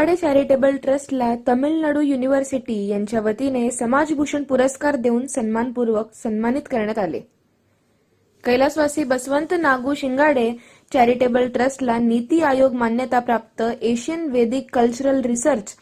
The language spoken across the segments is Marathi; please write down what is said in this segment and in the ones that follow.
शिंगाडे चॅरिटेबल ट्रस्टला तमिळनाडू युनिव्हर्सिटी यांच्या वतीने समाजभूषण पुरस्कार देऊन सन्मानपूर्वक सन्मानित करण्यात आले. कैलासवासी बसवंत नागू शिंगाडे चॅरिटेबल ट्रस्टला नीती आयोग मान्यता प्राप्त Asian Vedic cultural research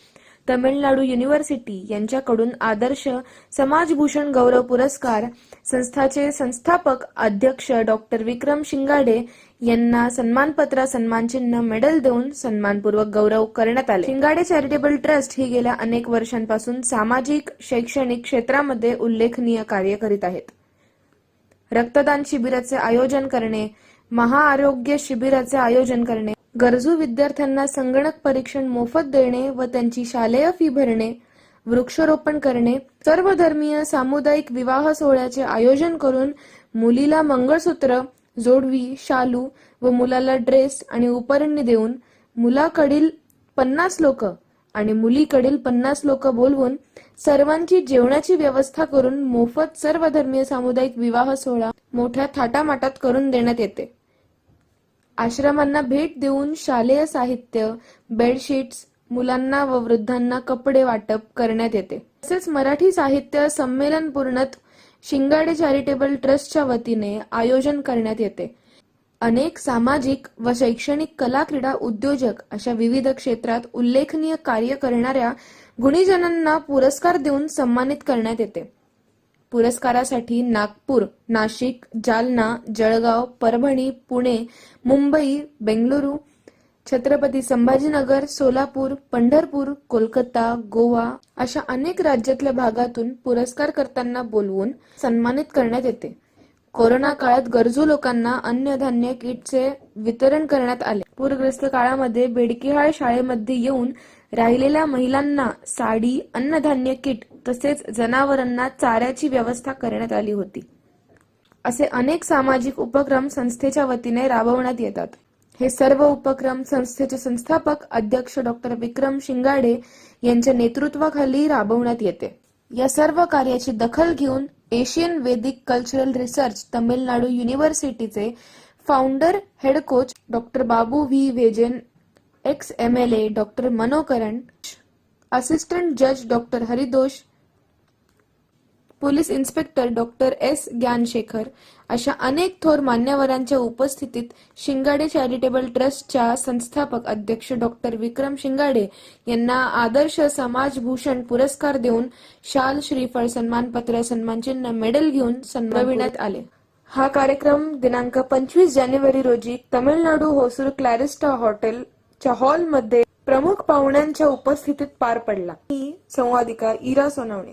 Tamil Nadu university यांच्याकडून आदर्श समाजभूषण गौरव पुरस्कार संस्थाचे संस्थापक अध्यक्ष डॉक्टर विक्रम शिंगाडे यांना सन्मानपत्र सन्मानचिन्ह मेडल देऊन सन्मानपूर्वक गौरव करण्यात आले. शिंगाडे चॅरिटेबल ट्रस्ट ही गेल्या अनेक वर्षांपासून सामाजिक शैक्षणिक क्षेत्रामध्ये उल्लेखनीय कार्य करीत आहेत. रक्तदान शिबिराचे आयोजन करणे महाआरोग्य शिबिराचे आयोजन करणे गरजू विद्यार्थ्यांना संगणक परीक्षण मोफत देणे व त्यांची शालेय फी भरणे वृक्षारोपण करणे सर्वधर्मीय सामुदायिक विवाह सोहळ्याचे आयोजन करून मुलीला मंगळसूत्र जोडवी शालू व मुलाला ड्रेस आणि उपरणी देऊन मुलाकडील पन्नास लोक आणि मुलीकडील पन्नास लोक बोलवून सर्वांची जेवणाची व्यवस्था करून मोफत सर्वधर्मीय सामुदायिक विवाह सोहळा मोठ्या थाटामाटात करून देण्यात येते. आश्रमांना भेट देऊन शालेय साहित्य बेडशीट्स मुलांना व वृद्धांना कपडे वाटप करण्यात येते. तसेच मराठी साहित्य संमेलन पूर्णत शिंगाडे चॅरिटेबल ट्रस्टच्या वतीने आयोजन करण्यात येते. अनेक सामाजिक व शैक्षणिक कला क्रीडा उद्योजक अशा विविध क्षेत्रात उल्लेखनीय कार्य करणाऱ्या गुणीजनांना पुरस्कार देऊन सन्मानित करण्यात येते. पुरस्कारासाठी नागपूर नाशिक जालना जळगाव परभणी पुणे मुंबई बेंगळुरू छत्रपती संभाजीनगर सोलापूर पंढरपूर कोलकाता गोवा अशा अनेक राज्यातल्या भागातून पुरस्कार करताना बोलवून सन्मानित करण्यात येते. कोरोना काळात गरजू लोकांना अन्नधान्य किटचे वितरण करण्यात आले. पूरग्रस्त काळामध्ये बेडकिहाळ शाळेमध्ये येऊन राहिलेल्या महिलांना साडी अन्नधान्य किट तसेच जनावरांना चाऱ्याची व्यवस्था करण्यात आली होती. असे अनेक सामाजिक उपक्रम संस्थेच्या वतीने राबवण्यात येतात. हे सर्व उपक्रम संस्थेचे संस्थापक अध्यक्ष डॉक्टर विक्रम शिंगाडे यांच्या नेतृत्वाखाली राबवण्यात येते. या सर्व कार्याची दखल घेऊन Asian Vedic cultural research Tamil Nadu युनिव्हर्सिटीचे founder head coach doctor Babu V. Vejan ex. M. L. A. Doctor Manokaran assistant जज doctor Haridosh police inspector doctor S Gnanasekar अशा अनेक थोर मान्यवरांच्या उपस्थितीत शिंगाडे चॅरिटेबल ट्रस्टच्या संस्थापक अध्यक्ष डॉक्टर विक्रम शिंगाडे यांना आदर्श समाजभूषण पुरस्कार देऊन शाल श्रीफळ सन्मानपत्र सन्मानचिन्ह मेडल घेऊन सन्मानविण्यात आले. हा कार्यक्रम दिनांक पंचवीस जानेवारी रोजी तमिळनाडू होसूर क्लॅरिस्टा हॉटेलच्या हॉलमध्ये प्रमुख पाहुण्यांच्या उपस्थितीत पार पडला. मी संवादिका इरा सोनवणे.